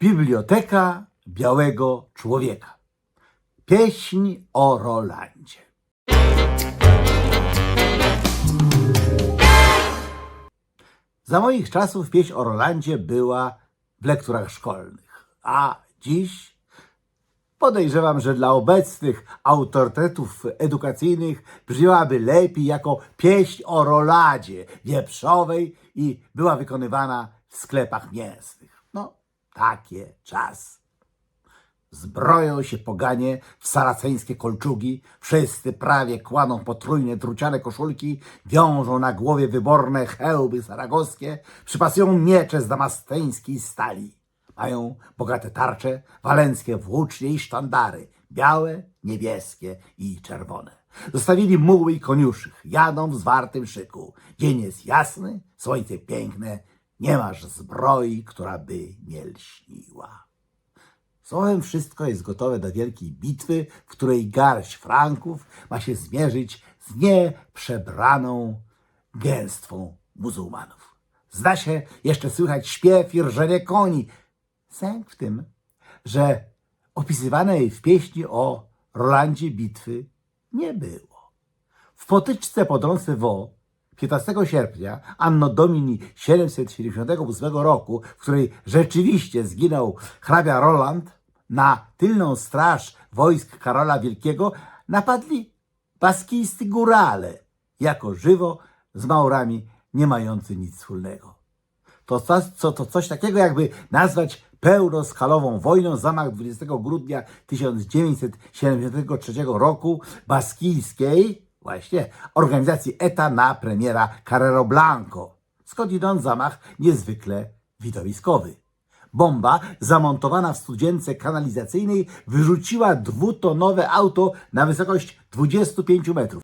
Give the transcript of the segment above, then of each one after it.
Biblioteka Białego Człowieka. Pieśń o Rolandzie. Za moich czasów pieśń o Rolandzie była w lekturach szkolnych, a dziś podejrzewam, że dla obecnych autorytetów edukacyjnych brzmiałaby lepiej jako pieśń o Roladzie wieprzowej i była wykonywana w sklepach mięsnych. No, takie czas. Zbroją się poganie w saraceńskie kolczugi, wszyscy prawie kładą potrójne druciane koszulki, wiążą na głowie wyborne hełby saragoskie, przypasują miecze z damasteńskiej stali. Mają bogate tarcze, walenckie włócznie i sztandary, białe, niebieskie i czerwone. Zostawili muły i koniuszych, jadą w zwartym szyku. Dzień jest jasny, słońce piękne, nie masz zbroi, która by nie lśniła. Słowem wszystko jest gotowe do wielkiej bitwy, w której garść Franków ma się zmierzyć z nieprzebraną gęstwą muzułmanów. Zda się jeszcze słychać śpiew i rżenie koni. Sęk w tym, że opisywanej w pieśni o Rolandzie bitwy nie było. W potyczce pod Roncevaux 15 sierpnia Anno Domini 778 roku, w której rzeczywiście zginął hrabia Roland, na tylną straż wojsk Karola Wielkiego napadli baskijscy górale, jako żywo z Maurami nie mający nic wspólnego. To, to coś takiego, jakby nazwać pełnoskalową wojną zamach 20 grudnia 1973 roku baskijskiej, właśnie, organizacji ETA na premiera Carrero Blanco. Skądinąd zamach niezwykle widowiskowy. Bomba zamontowana w studzience kanalizacyjnej wyrzuciła dwutonowe auto na wysokość 25 metrów.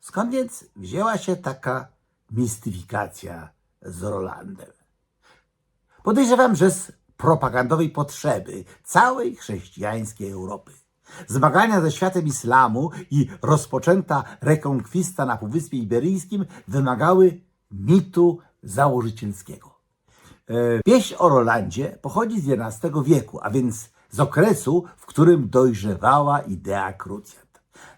Skąd więc wzięła się taka mistyfikacja z Rolandem? Podejrzewam, że z propagandowej potrzeby całej chrześcijańskiej Europy. Zmagania ze światem islamu i rozpoczęta rekonkwista na Półwyspie Iberyjskim wymagały mitu założycielskiego. E, Pieśń o Rolandzie pochodzi z XI wieku, a więc z okresu, w którym dojrzewała idea krucjat.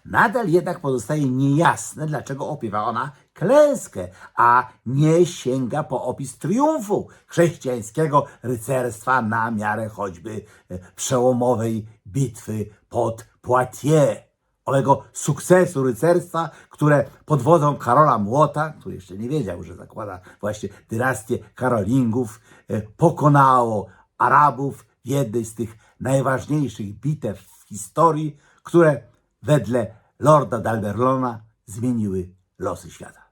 Nadal jednak pozostaje niejasne, dlaczego opiewa ona klęskę, a nie sięga po opis triumfu chrześcijańskiego rycerstwa na miarę choćby e, przełomowej bitwy pod Poitiers owego sukcesu rycerstwa, które pod wodzą Karola Młota, który jeszcze nie wiedział, że zakłada właśnie dynastię Karolingów, e, pokonało Arabów w jednej z tych najważniejszych bitew w historii, które wedle Lorda Dalberlona zmieniły losy świata.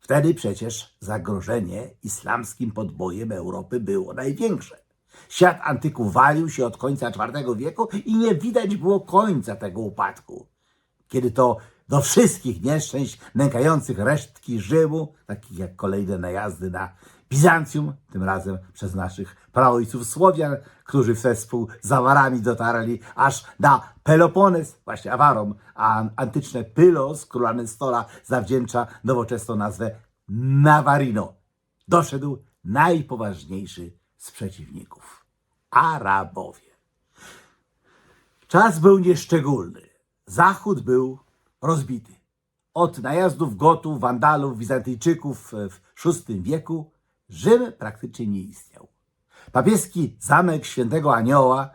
Wtedy przecież zagrożenie islamskim podbojem Europy było największe. Świat antyku walił się od końca IV wieku i nie widać było końca tego upadku. Kiedy to do wszystkich nieszczęść nękających resztki Rzymu, takich jak kolejne najazdy na Bizancjum, tym razem przez naszych praojców Słowian, którzy wespół z Awarami dotarli aż na Pelopones, właśnie Awarom, a antyczne Pylos, króla Nestora, zawdzięcza nowoczesną nazwę Navarino. Doszedł najpoważniejszy z przeciwników Arabowie. Czas był nieszczególny. Zachód był rozbity. Od najazdów Gotów, Wandalów, Bizantyjczyków w VI wieku Rzym praktycznie nie istniał. Papieski zamek Świętego Anioła,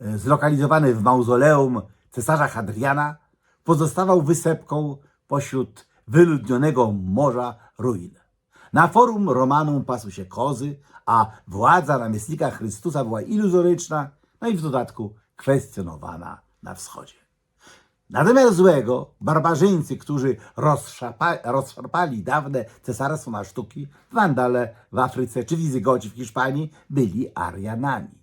e, zlokalizowany w mauzoleum cesarza Hadriana, pozostawał wysepką pośród wyludnionego morza ruin. Na forum Romanum pasły się kozy, a władza namiestnika Chrystusa była iluzoryczna, no i w dodatku kwestionowana na wschodzie. Na wymiar złego barbarzyńcy, którzy rozszarpali dawne cesarstwo na sztuki, Wandale w Afryce czy Wizygoci w Hiszpanii, byli Arianami.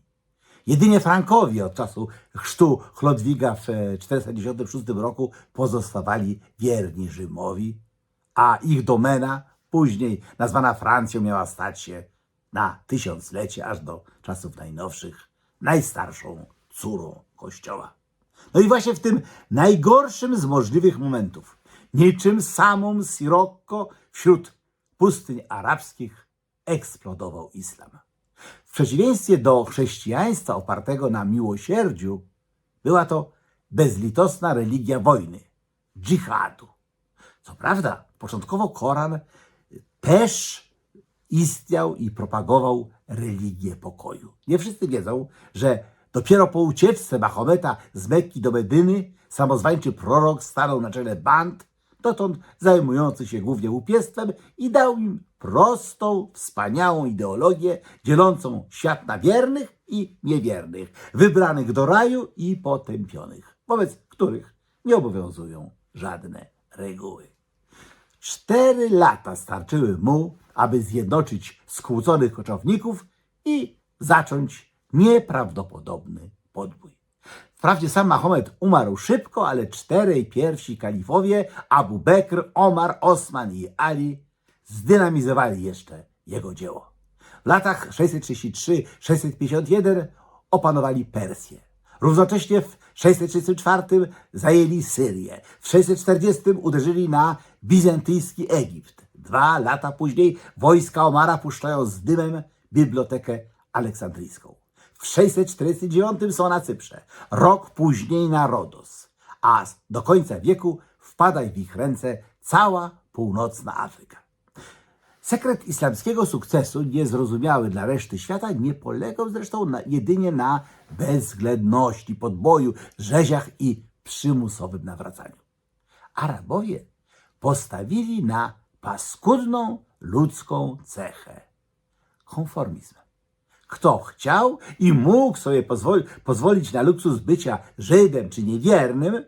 Jedynie Frankowie od czasu chrztu Chlodwiga w e, 496 roku pozostawali wierni Rzymowi, a ich domena, później nazwana Francją, miała stać się na tysiąclecie, aż do czasów najnowszych, najstarszą córą Kościoła. No i właśnie w tym najgorszym z możliwych momentów, niczym samą Sirocco wśród pustyń arabskich, eksplodował islam. W przeciwieństwie do chrześcijaństwa opartego na miłosierdziu, była to bezlitosna religia wojny, dżihadu. Co prawda, początkowo Koran też istniał i propagował religię pokoju. Nie wszyscy wiedzą, że dopiero po ucieczce Mahometa z Mekki do Medyny samozwańczy prorok stanął na czele band, dotąd zajmujący się głównie łupiestwem i dał im prostą, wspaniałą ideologię dzielącą świat na wiernych i niewiernych, wybranych do raju i potępionych, wobec których nie obowiązują żadne reguły. Cztery lata starczyły mu, aby zjednoczyć skłóconych koczowników i zacząć nieprawdopodobny podbój. Wprawdzie sam Mahomet umarł szybko, ale czterej pierwsi kalifowie Abu Bekr, Omar, Osman i Ali zdynamizowali jeszcze jego dzieło. W latach 633-651 opanowali Persję. Równocześnie w 634 zajęli Syrię. W 640 uderzyli na bizantyjski Egipt. Dwa lata później wojska Omara puszczają z dymem Bibliotekę Aleksandryjską. W 649 są na Cyprze, rok później na Rodos, a do końca wieku wpada w ich ręce cała północna Afryka. Sekret islamskiego sukcesu, niezrozumiały dla reszty świata, nie polegał zresztą na, jedynie na bezwzględności, podboju, rzeziach i przymusowym nawracaniu. Arabowie postawili na paskudną ludzką cechę konformizm. Kto chciał i mógł sobie pozwoli, pozwolić na luksus bycia Żydem czy niewiernym,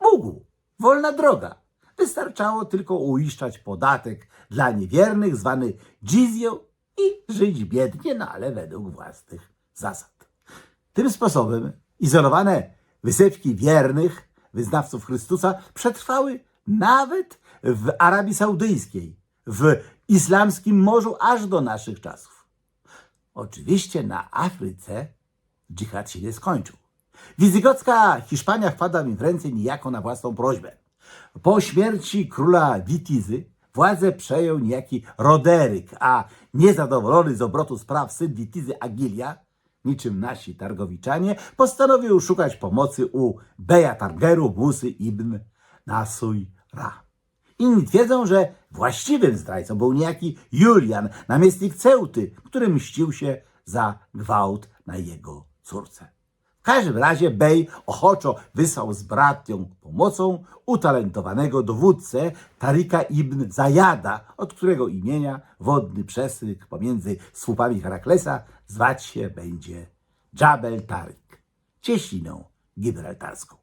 mógł. Wolna droga. Wystarczało tylko uiszczać podatek dla niewiernych, zwany dżizją i żyć biednie, no ale według własnych zasad. Tym sposobem izolowane wysepki wiernych wyznawców Chrystusa przetrwały nawet w Arabii Saudyjskiej, w islamskim morzu aż do naszych czasów. Oczywiście na Afryce dżihad się nie skończył. Wizygocka Hiszpania wpada mi w ręce niejako na własną prośbę. Po śmierci króla Witizy władzę przejął niejaki Roderyk, a niezadowolony z obrotu spraw syn Witizy Agilia, niczym nasi targowiczanie, postanowił szukać pomocy u Beja Targeru Busy ibn Nasuj Ra. Inni twierdzą, że właściwym zdrajcą był niejaki Julian, namiestnik Ceuty, który mścił się za gwałt na jego córce. W każdym razie Bej ochoczo wysłał z bratnią pomocą utalentowanego dowódcę Tarika ibn Zajada, od którego imienia wodny przesyk pomiędzy słupami Heraklesa zwać się będzie Jabel Tarik, cieśliną gibraltarską.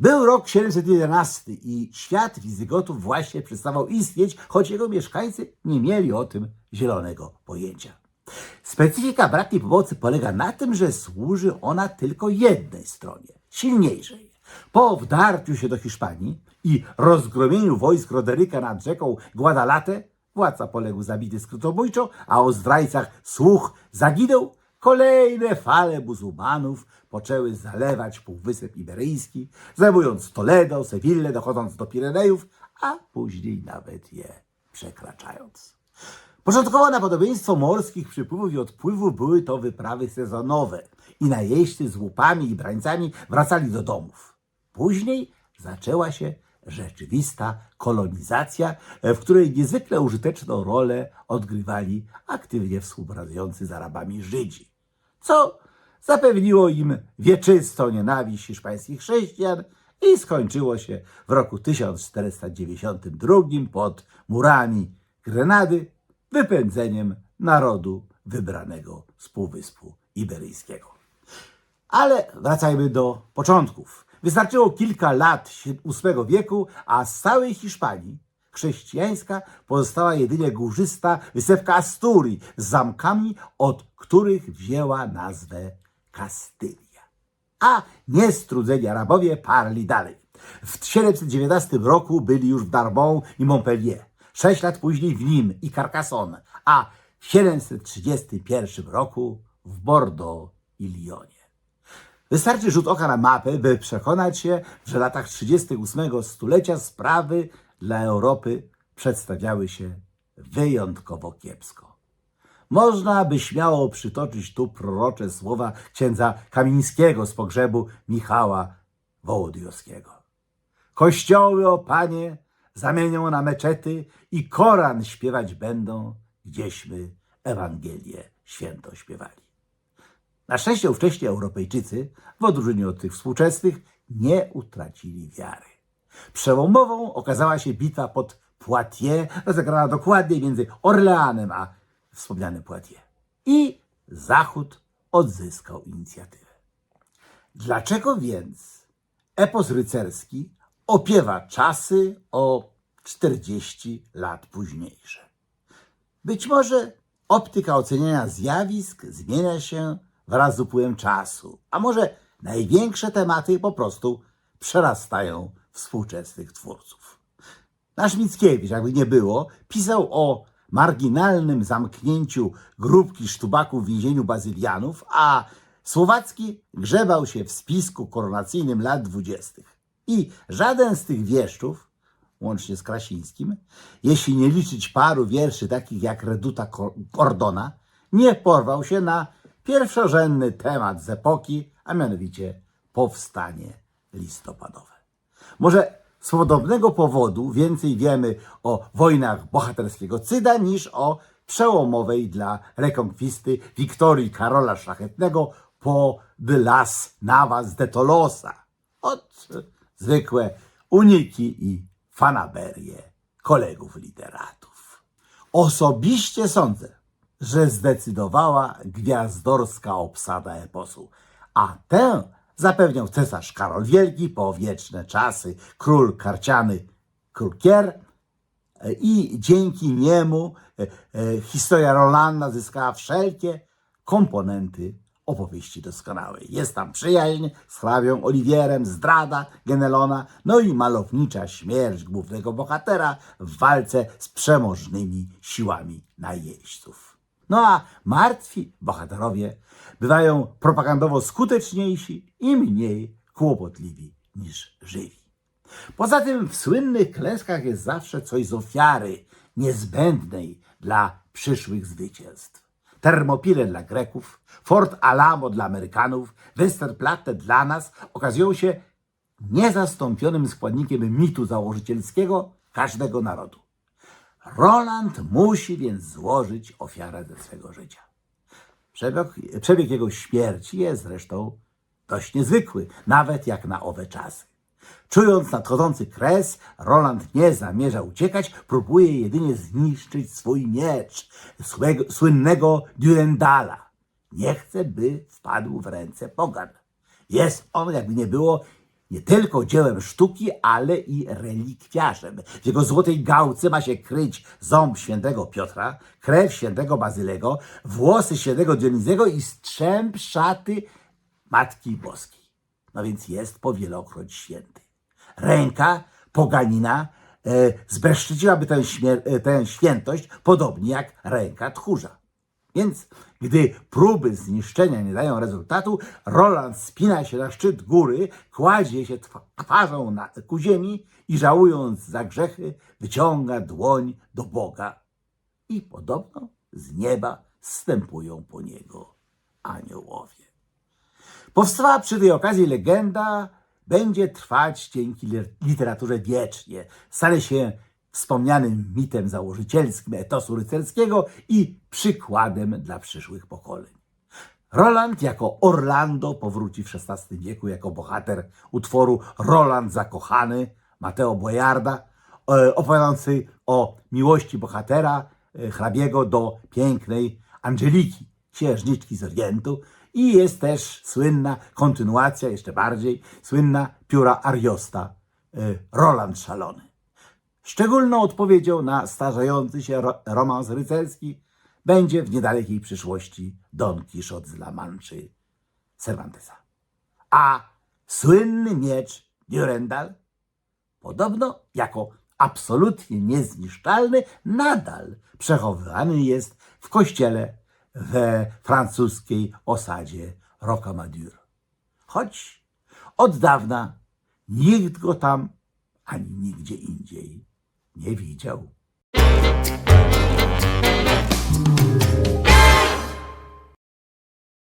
Był rok 711 i świat Wizygotów właśnie przestawał istnieć, choć jego mieszkańcy nie mieli o tym zielonego pojęcia. Specyfika bratniej pomocy polega na tym, że służy ona tylko jednej stronie, silniejszej. Po wdarciu się do Hiszpanii i rozgromieniu wojsk Roderyka nad rzeką Guadalate, władca poległ zabity skrótobójczo, a o zdrajcach słuch zaginął, kolejne fale muzułmanów poczęły zalewać Półwysep Iberyjski, zajmując Toledo, Sewillę, dochodząc do Pirenejów, a później nawet je przekraczając. Początkowo na podobieństwo morskich przypływów i odpływów były to wyprawy sezonowe i najeźdźcy z łupami i brańcami wracali do domów. Później zaczęła się rzeczywista kolonizacja, w której niezwykle użyteczną rolę odgrywali aktywnie współpracujący z Arabami Żydzi, co zapewniło im wieczystą nienawiść hiszpańskich chrześcijan i skończyło się w roku 1492 pod murami Grenady wypędzeniem narodu wybranego z Półwyspu Iberyjskiego. Ale wracajmy do początków. Wystarczyło kilka lat VIII wieku, a z całej Hiszpanii chrześcijańska pozostała jedynie górzysta wysepka Asturii z zamkami, od których wzięła nazwę Kastylia. A niestrudzeni Arabowie parli dalej. W 719 roku byli już w Darbon i Montpellier. Sześć lat później w Nim i Carcassonne, a w 731 roku w Bordeaux i Lyonie. Wystarczy rzut oka na mapę, by przekonać się, że w latach 38 stulecia sprawy dla Europy przedstawiały się wyjątkowo kiepsko. można by śmiało przytoczyć tu prorocze słowa księdza Kamińskiego z pogrzebu Michała Wołodyjowskiego. Kościoły, o panie, zamienią na meczety i Koran śpiewać będą, gdzieśmy Ewangelię święto śpiewali. Na szczęście ówcześni Europejczycy, w odróżnieniu od tych współczesnych, nie utracili wiary. Przełomową okazała się bitwa pod Poitiers, rozegrana dokładnie między Orleanem a wspomnianym Poitiers. I Zachód odzyskał inicjatywę. Dlaczego więc epos rycerski opiewa czasy o 40 lat późniejsze? Być może optyka oceniania zjawisk zmienia się wraz z upływem czasu, a może największe tematy po prostu przerastają współczesnych twórców. Nasz Mickiewicz, jakby nie było, pisał o marginalnym zamknięciu grupki sztubaków w więzieniu bazylianów, a Słowacki grzebał się w spisku koronacyjnym lat dwudziestych. I żaden z tych wieszczów, łącznie z Krasińskim, jeśli nie liczyć paru wierszy takich jak Reduta Cordona, nie porwał się na pierwszorzędny temat z epoki, a mianowicie powstanie listopadowe. Może z podobnego powodu więcej wiemy o wojnach bohaterskiego Cyda niż o przełomowej dla rekonkwisty Wiktorii Karola Szlachetnego po de las Navas de Tolosa. Od zwykłe uniki i fanaberie kolegów literatów. Osobiście sądzę, że zdecydowała gwiazdorska obsada eposu, a tę zapewniał cesarz Karol Wielki po wieczne czasy, król karciany Krukier e, i dzięki niemu e, e, historia Rolanda zyskała wszelkie komponenty opowieści doskonałej. Jest tam przyjaźń z hrabią Oliwierem, zdrada Genelona, no i malownicza śmierć głównego bohatera w walce z przemożnymi siłami najeźdźców. No a martwi bohaterowie bywają propagandowo skuteczniejsi i mniej kłopotliwi niż żywi. Poza tym w słynnych klęskach jest zawsze coś z ofiary niezbędnej dla przyszłych zwycięstw. Termopile dla Greków, Fort Alamo dla Amerykanów, Westerplatte dla nas okazują się niezastąpionym składnikiem mitu założycielskiego każdego narodu. Roland musi więc złożyć ofiarę ze swego życia. Przebieg, przebieg jego śmierci jest zresztą dość niezwykły, nawet jak na owe czasy. Czując nadchodzący kres, Roland nie zamierza uciekać, próbuje jedynie zniszczyć swój miecz, swego, słynnego Durendala. Nie chce, by wpadł w ręce pogan. Jest on, jakby nie było, nie tylko dziełem sztuki, ale i relikwiarzem. W jego złotej gałce ma się kryć ząb świętego Piotra, krew świętego Bazylego, włosy świętego Dionizego i strzęp szaty Matki Boskiej. No więc jest powielokroć święty. Ręka poganina e, zbezszczyciłaby tę, e, tę świętość, podobnie jak ręka tchórza. Więc gdy próby zniszczenia nie dają rezultatu, Roland spina się na szczyt góry, kładzie się twa- twarzą na, ku ziemi i żałując za grzechy, wyciąga dłoń do Boga. I podobno z nieba zstępują po niego aniołowie. Powstała przy tej okazji legenda, będzie trwać dzięki li- literaturze wiecznie. Stanie się wspomnianym mitem założycielskim etosu rycerskiego i przykładem dla przyszłych pokoleń. Roland jako Orlando powróci w XVI wieku jako bohater utworu Roland Zakochany Mateo Bojarda, e, opowiadający o miłości bohatera e, hrabiego do pięknej Angeliki, księżniczki z Orientu i jest też słynna kontynuacja, jeszcze bardziej słynna pióra Ariosta, e, Roland Szalony. Szczególną odpowiedzią na starzejący się ro- romans rycerski będzie w niedalekiej przyszłości Don Quixote z La Manczy Cervantesa. A słynny miecz Durendal podobno jako absolutnie niezniszczalny nadal przechowywany jest w kościele we francuskiej osadzie Rocamadour. Choć od dawna nikt go tam ani nigdzie indziej nie widział.